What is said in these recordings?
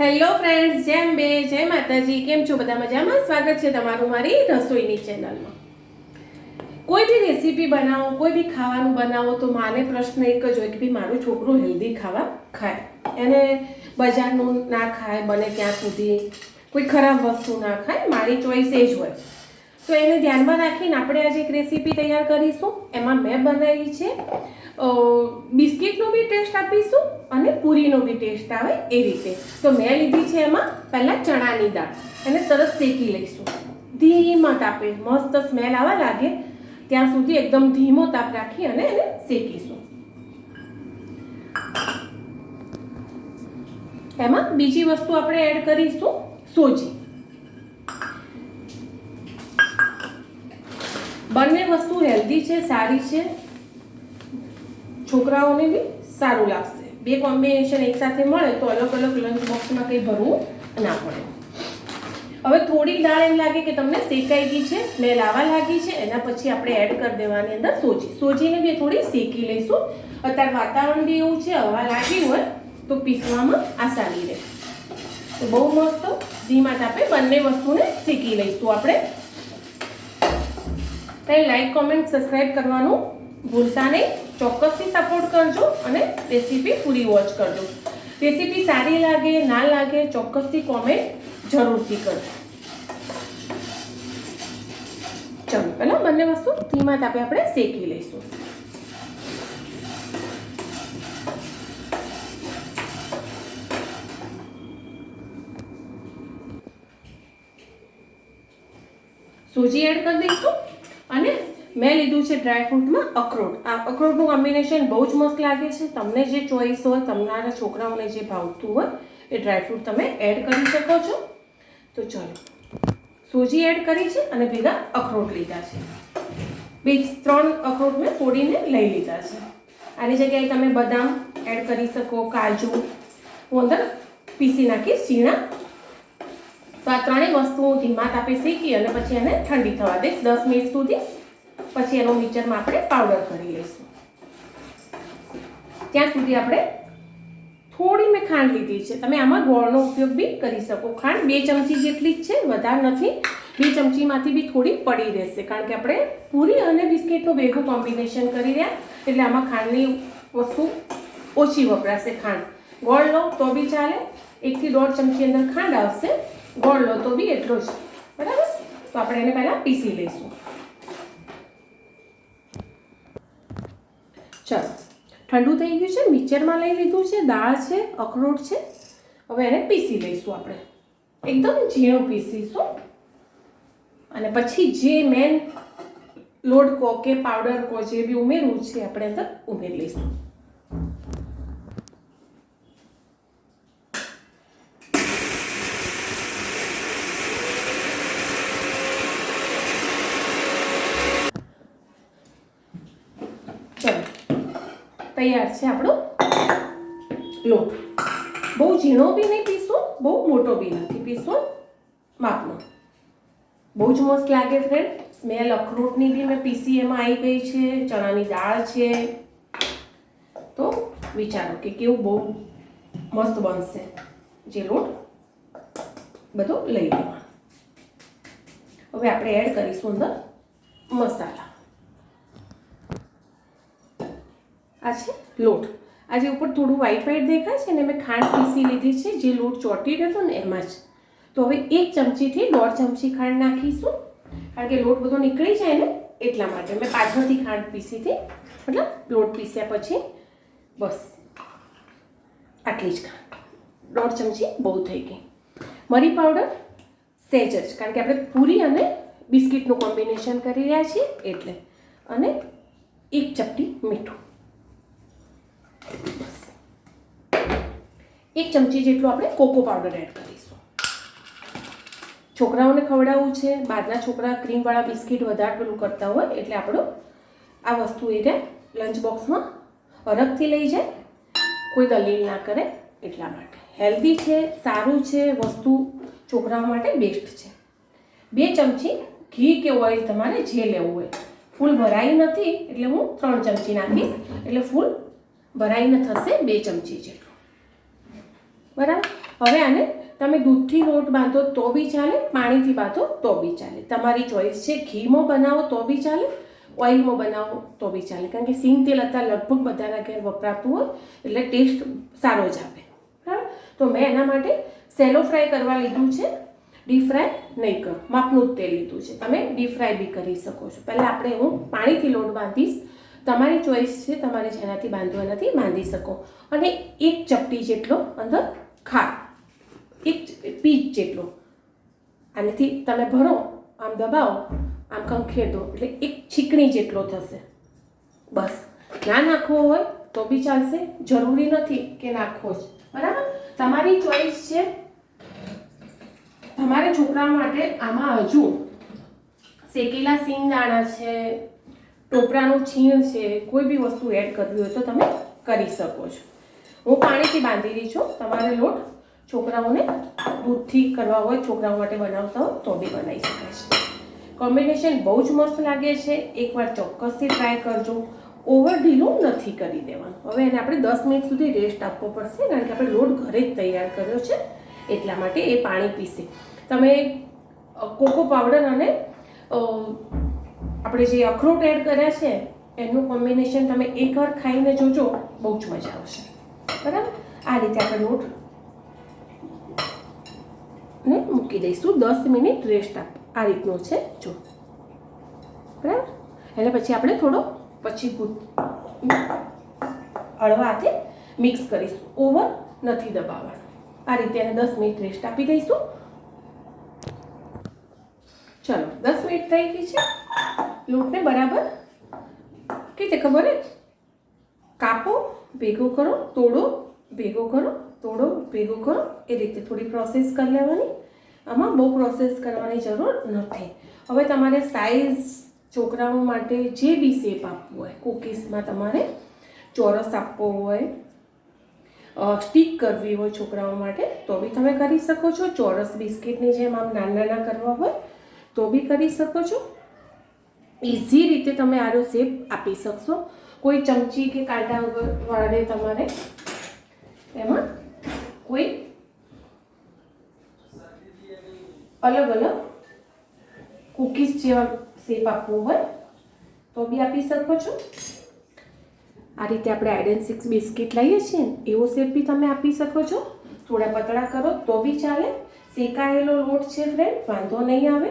Hello friends જેમ બે જય માતાજી. કેમ છો બધા મજામાં? સ્વાગત છે તમારું મારી રસોઈની ચેનલમાં. કોઈ બી રેસીપી બનાવો, કોઈ બી ખાવાનું બનાવો, તો માને પ્રશ્ન એક જ હોય કે ભાઈ મારું છોકરું હેલ્ધી ખાવા ખાય. એને બજારનું ના ખાય, બને ત્યાં સુધી કોઈ ખરાબ વસ્તુ ના ખાય. મારી ચોઈસ એ જ હોય. તો એને ધ્યાનમાં રાખીને આપણે આજે એક રેસીપી તૈયાર કરીશું. એમાં મેં બનાવી છે. બિસ્કિટનો બી ટેસ્ટ આપીશું અને પૂરીનો બી ટેસ્ટ આવે એ રીતે. તો મેં લીધી છે એમાં પહેલાં ચણાની દાળ. એને સરસ શેકી લઈશું. ધીમા તાપે, મસ્ત સ્મેલ આવવા લાગે ત્યાં સુધી એકદમ ધીમો તાપ રાખી અને એને શેકીશું. એમાં બીજી વસ્તુ આપણે એડ કરીશું, સોજી. બંને વસ્તુ હેલ્ધી છે, સારી છે. છોકરાઓને બી સારું લાગશે. બે કોમ્બિનેશન એકસાથે મળે તો અલગ અલગ લંચ બોક્સમાં કંઈ ભરવું ના પડે. હવે થોડી દાળ એમ લાગે કે તમને શેકાઈ ગઈ છે સ્મેલ આવવા લાગી છે, એના પછી આપણે એડ કરી દેવાની અંદર સોજી. સોજીને બી થોડી શેકી લઈશું. અત્યારે વાતાવરણ બી એવું છે, હવા લાગી હોય તો પીસવામાં આસાની રહે. તો બહુ મસ્ત, ધીમા તાપે બંને વસ્તુને શેકી લઈશું આપણે. કંઈ લાઈક કોમેન્ટ સબસ્ક્રાઈબ કરવાનું ભૂલતા નહીં. ચોક્કસથી સપોર્ટ કરજો અને રેસીપી પૂરી વોચ કરજો. રેસીપી સારી લાગે, ના લાગે, ચોક્કસથી કોમેન્ટ જરૂરથી કરજો. ચલો, પહેલાં બંને વસ્તુ ધીમા તાપે આપણે શેકી લઈશું. સૂજી એડ કરી દઈશું. મેં લીધું છે ડ્રાયફ્રૂટમાં અખરોટ. આ અખરોટનું કોમ્બિનેશન બહુ જ મસ્ત લાગે છે. તમને જે ચોઈસ હોય, તમારા છોકરાઓને જે ભાવતું હોય, એ ડ્રાયફ્રૂટ તમે એડ કરી શકો છો. તો ચલો, સૂજી એડ કરી છે અને ભેગા અખરોટ લીધા છે. બે ત્રણ અખરોટ મેં તોડીને લઈ લીધા છે. આની જગ્યાએ તમે બદામ એડ કરી શકો, કાજુ, હું અંદર પીસી નાખીશ ઝીણા. તો આ ત્રણેય વસ્તુ ધીમા તાપે શેકી અને પછી એને ઠંડી થવા દઈશ દસ મિનિટ સુધી પછી એનો મિક્સરમાં આપણે પાવડર કરી લઈશું. ત્યાં સુધી આપણે થોડી મેં ખાંડ લીધી છે. તમે આમાં ગોળનો ઉપયોગ બી કરી શકો. ખાંડ બે ચમચી જેટલી જ છે, વધારે નથી. બે ચમચીમાંથી બી થોડી પડી રહેશે. કારણ કે આપણે પૂરી અને બિસ્કિટનું ભેગું કોમ્બિનેશન કરી રહ્યા, એટલે આમાં ખાંડની વસ્તુ ઓછી વપરાશે ખાંડ. ગોળ લો તો બી ચાલે. એકથી દોઢ ચમચી અંદર ખાંડ આવશે. ગોળ લો તો બી એટલો જ. બરાબર? તો આપણે એને પહેલાં પીસી લઈશું. ચલો. ઠંડુ થઈ ગયું છે, મિક્સરમાં લઈ લીધું છે, દાળ છે, અખરોટ છે. હવે એને પીસી લઈશું આપણે. એકદમ ઝીણું પીસીશું. અને પછી જે મેન લોટ કો કે પાવડર કો, જે બી ઉમેરવું છે, આપણે અંદર ઉમેરી લઈશું ચલો તૈયાર છે આપણો. લોટ બહુ ઝીણો બી નહીં પીસું, બહુ મોટો બી નથી પીસવો માપનો. બહુ જ મસ્ત લાગે ફ્રેન્ડ સ્મેલ અખરોટની બી મેં પીસી, એમાં આવી ગઈ છે, ચણાની દાળ છે. તો વિચારો કે કેવું બહુ મસ્ત બનશે. જે લોટ બધો લઈ લેવાનો. હવે આપણે એડ કરીશું અંદર મસાલા. આ છે લોટ. આજે ઉપર થોડું વ્હાઈટ વ્હાઈટ દેખાય છે ને મેં ખાંડ પીસી લીધી છે, જે લોટ ચોટી રહ્યો ને એમાં જ. તો હવે એક ચમચીથી દોઢ ચમચી ખાંડ નાખીશું. કારણ કે લોટ બધો નીકળી જાય ને એટલા માટે. મેં પાછળથી ખાંડ પીસી હતી મતલબ લોટ પીસ્યા પછી બસ. આટલી જ ખાંડ. દોઢ ચમચી બહુ થઈ ગઈ. મરી પાવડર સહેજ જ. કારણ કે આપણે પૂરી અને બિસ્કિટનું કોમ્બિનેશન કરી રહ્યા છીએ એટલે. અને એક ચપટી મીઠું. એક ચમચી જેટલું આપણે કોકો પાવડર એડ કરીશું. છોકરાઓને ખવડાવવું છે, બહારના છોકરા ક્રીમવાળા બિસ્કિટ વધારે પેલું કરતા હોય એટલે આપણો આ વસ્તુ એને લંચ બોક્સમાં અરગથી લઈ જાય. કોઈ દલીલ ના કરે એટલા માટે. હેલ્ધી છે, સારું છે, વસ્તુ છોકરાઓ માટે બેસ્ટ છે. બે ચમચી ઘી કે ઓઇલ તમારે જે લેવું હોય. ફૂલ ભરાયું નથી એટલે હું ત્રણ ચમચી નાખીશ. એટલે ફૂલ ભરાઈને થશે બે ચમચી જેટલું. બરાબર? હવે આને તમે દૂધથી લોટ બાંધો તો બી ચાલે, પાણીથી બાંધો તો બી ચાલે. તમારી ચોઈસ છે ઘીમાં બનાવો તો બી ચાલે ઓઇલમાં બનાવો તો બી ચાલે. કારણ કે સિંગ તેલ અત્યારે લગભગ બધાના ઘેર વપરાતું હોય, એટલે ટેસ્ટ સારો જ આપે. બરાબર? તો મેં એના માટે સેલો ફ્રાય કરવા લીધું છે ડીપ ફ્રાય નહીં કરો, માપનું જ તેલ લીધું છે. તમે ડીપ ફ્રાય બી કરી શકો છો. પહેલાં આપણે હું પાણીથી લોટ બાંધીશ તમારી ચોઈસ છે, તમારે જેનાથી બાંધવા એનાથી બાંધી શકો. અને એક ચપટી જેટલો અંદર ખાર, એક પીચ જેટલો. આનાથી તમે ભરો, આમ દબાવો, આમ ખંખેર દો, એટલે એક છીકણી જેટલો થશે. બસ. ના નાખવો હોય તો બી ચાલશે, જરૂરી નથી કે નાખવો જ. બરાબર? તમારી ચોઈસ છે. તમારે છોકરાઓ માટે આમાં હજુ શેકેલા સિંગદાણા છે ટોપરાનું છીણ છે, કોઈ બી વસ્તુ એડ કરવી હોય તો તમે કરી શકો છો. હું પાણીથી બાંધી રહી છું. તમારે લોટ છોકરાઓને દૂધથી કરવા હોય, છોકરાઓ માટે બનાવતા હોય, તો બી બનાવી શકાય છે. કોમ્બિનેશન બહુ જ મસ્ત લાગે છે. એકવાર ચોક્કસથી ટ્રાય કરજો. ઓવર ઢીલું નથી કરી દેવાનું. હવે એને આપણે દસ મિનિટ સુધી રેસ્ટ આપવો પડશે, કારણ કે આપણે લોટ ઘરે જ તૈયાર કર્યો છે, એટલા માટે એ પાણી પીશે. તમે કોકો પાવડર અને આપણે જે અખરોટ એડ કર્યા છે, એનું કોમ્બિનેશન તમે એકવાર ખાઈને જોજો, બહુ જ મજા આવશે. બરાબર? આ રીતે આપણે લોટ ને મૂકી દઈશું. દસ મિનિટ રેસ્ટ આપ આ રીતનો છે. જો. બરાબર? એટલે પછી આપણે થોડો પછી ગુદ હળવા હાથે મિક્સ કરીશું. ઓવર નથી દબાવવાનું. આ રીતે એને દસ મિનિટ રેસ્ટ આપી દઈશું. ચલો, દસ મિનિટ થઈ ગઈ છે. લોટને બરાબર કે રીતે ખબર કાપો, ભેગો કરો, તોડો, ભેગો કરો, તોડો, ભેગો કરો. એ રીતે થોડી પ્રોસેસ કરી લેવાની. આમાં બહુ પ્રોસેસ કરવાની જરૂર નથી. હવે તમારે સાઈઝ છોકરાઓ માટે જે બી શેપ આપવું હોય કૂકીઝમાં તમારે ચોરસ આપવો હોય સ્ટીક કરવી હોય છોકરાઓ માટે, તો બી તમે કરી શકો છો. ચોરસ બિસ્કિટની જેમ આમ નાના નાના કરવા હોય, તો બી કરી શકો છો. ઇઝી રીતે તમે આનો શેપ આપી શકશો. કોઈ ચમચી કે કાંટા વગર વડે તમારે એમાં કોઈ અલગ અલગ કૂકીઝ જેવા શેપ આપવો હોય, તો બી આપી શકો છો. આ રીતે આપણે આઈડન સિક્સ બિસ્કિટ લઈએ છીએ ને, એવો શેપ બી તમે આપી શકો છો. થોડા પતળા કરો, તો બી ચાલે. શેકાયેલો લોટ છે ફ્રેન્ડ વાંધો નહીં આવે.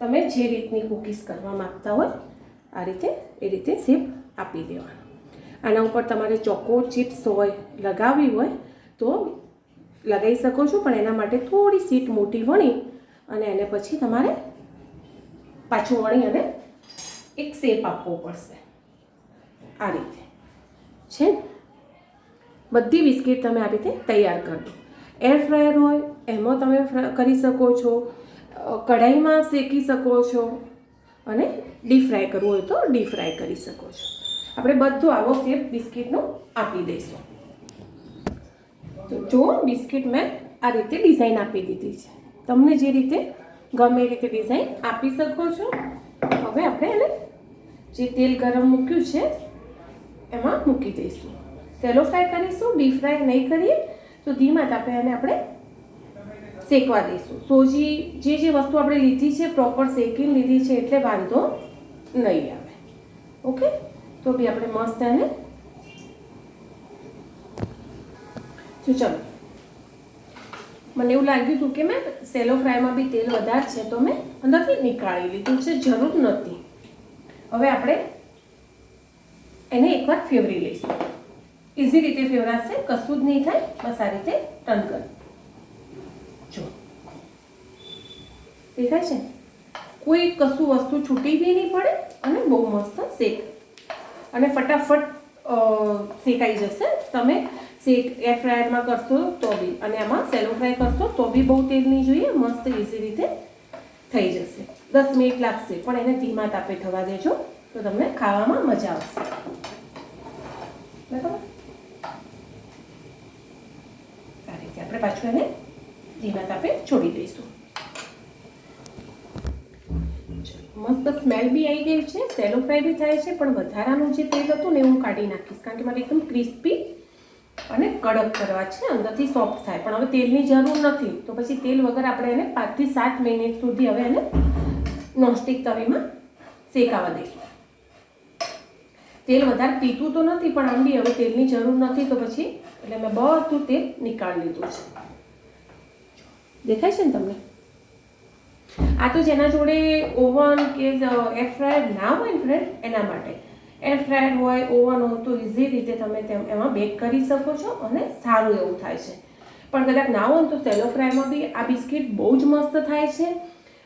તમે જે રીતની કૂકીઝ કરવા માગતા હોય, આ રીતે, એ રીતે શેપ આપી દેવાનો. આના ઉપર તમારે ચોકો ચિપ્સ હોય, લગાવવી હોય, તો લગાવી શકો છો, પણ એના માટે થોડી સીટ મોટી વણી અને એને પછી તમારે પાછું વણી અને એક શેપ આપવો પડશે. આ રીતે. છે બધી બિસ્કિટ તમે આ રીતે તૈયાર કરી દો એર ફ્રાયર હોય, એમાં તમે કરી શકો છો. કઢાઈમાં શેકી શકો છો અને ડીપ ફ્રાય કરવું હોય તો ડીપ ફ્રાય કરી શકો છો. આપણે બધો આવો શેપ બિસ્કિટનો આપી દઈશું. તો જો બિસ્કિટ મેં આ રીતે ડિઝાઇન આપી દીધી છે. તમને જે રીતે ગમે એ રીતે ડિઝાઇન આપી શકો છો. હવે આપણે એને જે તેલ ગરમ મૂક્યું છે, એમાં મૂકી દઈશું. સેલો ફ્રાય કરીશું, ડીપ ફ્રાય નહીં કરીએ, તો ધીમા તાપે એને આપણે શેકવા દઈશું. સોજી જે જે વસ્તુ આપણે લીધી છે પ્રોપર શેકીને લીધી છે એટલે વાંધો નહીં આવે. ઓકે? તો બી આપણે મસ્ત એને તો ચલો. મને એવું લાગ્યું હતું કે મેં સેલો ફ્રાયમાં બી તેલ વધારે છે, તો મેં અંદરથી નીકાળી લીધું છે, જરૂર નથી. હવે આપણે એને એકવાર ફેવરી લઈશું. ઇઝી રીતે ફેવરાશે, કશું જ નહીં થાય, બસ આ રીતે ટર્ન કર જો દેખાય છે? કોઈ કશું વસ્તુ છૂટી બી નહીં પડે અને બહુ મસ્ત શેક. અને ફટાફટ શેકાઈ જશે. તમે શેક એર ફ્રાયરમાં કરશો તો બી. અને એમાં સેલો ફ્રાય કરશો તો બી બહુ તેલ નહીં જોઈએ, મસ્ત ઇઝી રીતે થઈ જશે. દસ મિનિટ લાગશે, પણ એને ધીમા તાપે થવા દેજો, તો તમને ખાવામાં મજા આવશે. બરાબર? આ રીતે આપણે પાછું એને ધીમા તાપે છોડી દઈશું. મસ્ત સ્મેલ બી આવી ગઈ છે સેલો ફ્રાય બી થાય છે, પણ વધારાનું જે તેલ હતું ને હું કાઢી નાખીશ, કારણ કે મારે એકદમ ક્રિસ્પી અને કડક કરવા છે, અંદરથી સોફ્ટ થાય. પણ હવે તેલની જરૂર નથી. તો પછી તેલ વગર આપણે એને પાંચથી સાત મિનિટ સુધી હવે એને નોનસ્ટિક તવીમાં શેકાવા દઈશું. તેલ વધારે પીતું તો નથી, પણ આમ બી હવે તેલની જરૂર નથી, તો પછી એટલે મેં બધું તેલ નીકાળી લીધું છે. દેખાય છે ને તમને? આ તો જેના જોડે ઓવન કે એર ફ્રાયર ના હોય ને ફ્રેન્ડ એના માટે. એર ફ્રાયર હોય, ઓવન હોય, તો ઇઝી રીતે તમે એમાં બેક કરી શકો છો અને સારું એવું થાય છે. પણ કદાચ ના હોય તો સેલો ફ્રાયમાં બી આ બિસ્કિટ બહુ જ મસ્ત થાય છે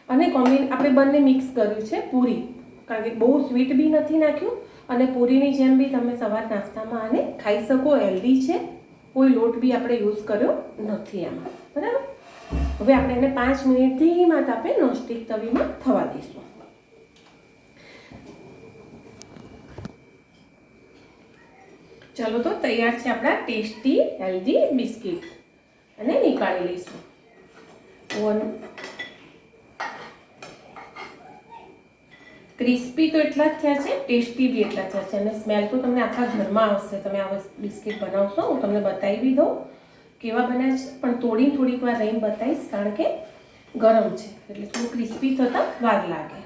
અને કોમ્બિન આપણે બંને મિક્સ કર્યું છે પૂરી. કારણ કે બહુ સ્વીટ બી નથી નાખ્યું અને પૂરીની જેમ બી તમે સવાર નાસ્તામાં આને ખાઈ શકો હેલ્ધી છે. કોઈ લોટ બી આપણે યુઝ કર્યો નથી આમાં બરાબર? હવે આપણે એને પાંચ મિનિટ ધીમા તાપે નોનસ્ટિક તવીમાં થવા દઈશું. ચાલો તો તૈયાર છે આપણા ટેસ્ટી, હેલ્ધી બિસ્કિટ. અને નીકાળી લઈશું. ઓવન ક્રિસ્પી તો એટલા જ થયા છે, ટેસ્ટી બી એટલા થયા છે. અને સ્મેલ તો તમને આખા ઘરમાં આવશે. તમે આ બિસ્કિટ બનાવશો, હું તમને બતાવી દઉં. કેવા બન્યા છે? પણ તોડી થોડીક વાર રહીને બતાવીશ, કારણ કે ગરમ છે. એટલે થોડું ક્રિસ્પી થતાં વાર લાગે.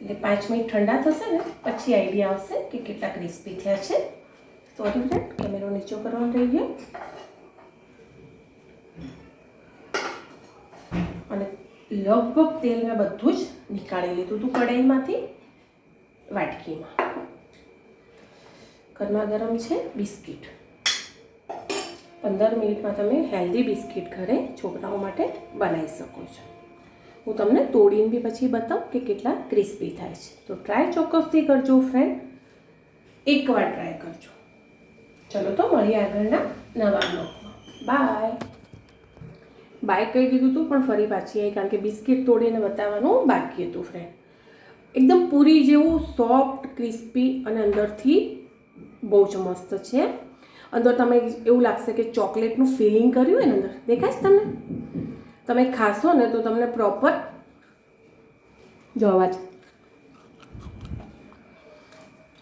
એટલે પાંચ મિનિટ ઠંડા થશે ને, પછી આઈડિયા આવશે કે કેટલા ક્રિસ્પી થયા છે. સોરી ફ્રેન્ડ કેમેરો નીચો કરવાનો રહી ગયો. અને લગભગ તેલ મેં બધું જ નીકાળી લીધું હતું કઢાઈમાંથી વાટકીમાં. ગરમા ગરમ છે, બિસ્કિટ. પંદર મિનિટમાં તમે હેલ્ધી બિસ્કિટ ઘરે છોકરાઓ માટે બનાવી શકો છો. હું તમને તોડીને બી પછી બતાવું કે કેટલા ક્રિસ્પી થાય છે. તો ટ્રાય ચોક્કસથી કરજો ફ્રેન્ડ એકવાર ટ્રાય કરજો. ચલો તો મળીએ આગળના નવા બ્લોગમાં બાય બાય કહી દીધું હતું પણ ફરી પાછી આવી કારણ કે બિસ્કિટ તોડીને બતાવવાનું બાકી હતું ફ્રેન્ડ એકદમ પૂરી જેવું સોફ્ટ ક્રિસ્પી અને અંદરથી બહુ જ મસ્ત છે. અંદર તમે એવું લાગશે કે ચોકલેટનું ફિલિંગ કર્યું હોય ને અંદર. દેખાય છે તમને? તમે ખાશો ને તો તમને પ્રોપર જોવા જ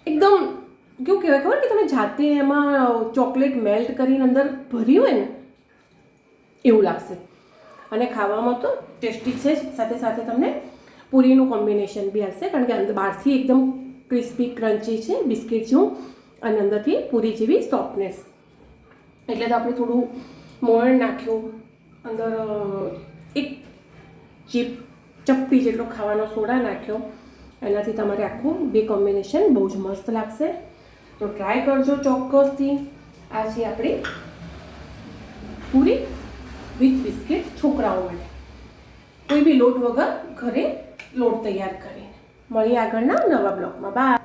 એકદમ, કેવું કહેવાય ખબર કે તમે જાતે એમાં ચોકલેટ મેલ્ટ કરીને અંદર ભર્યું હોય ને, એવું લાગશે. અને ખાવામાં તો ટેસ્ટી છે જ. સાથે સાથે તમને પૂરીનું કોમ્બિનેશન બી હશે. કારણ કે અંદર બહારથી એકદમ ક્રિસ્પી ક્રન્ચી છે, બિસ્કિટ જેવું. અને અંદરથી પૂરી જેવી સોફ્ટનેસ એટલે તો આપણે થોડું મોણ નાખ્યું, અંદર એક ચીપ ચપ્પી જેટલો ખાવાનો સોડા નાખ્યો. એનાથી તમારે આખું બે કોમ્બિનેશન બહુ જ મસ્ત લાગશે. તો ટ્રાય કરજો ચોક્કસથી. આ છે આપણી પૂરી વિથ બિસ્કિટ છોકરાઓ માટે. કોઈ બી લોટ વગર ઘરે લોટ તૈયાર કરીને. મળીએ આગળના નવા બ્લોગમાં બાય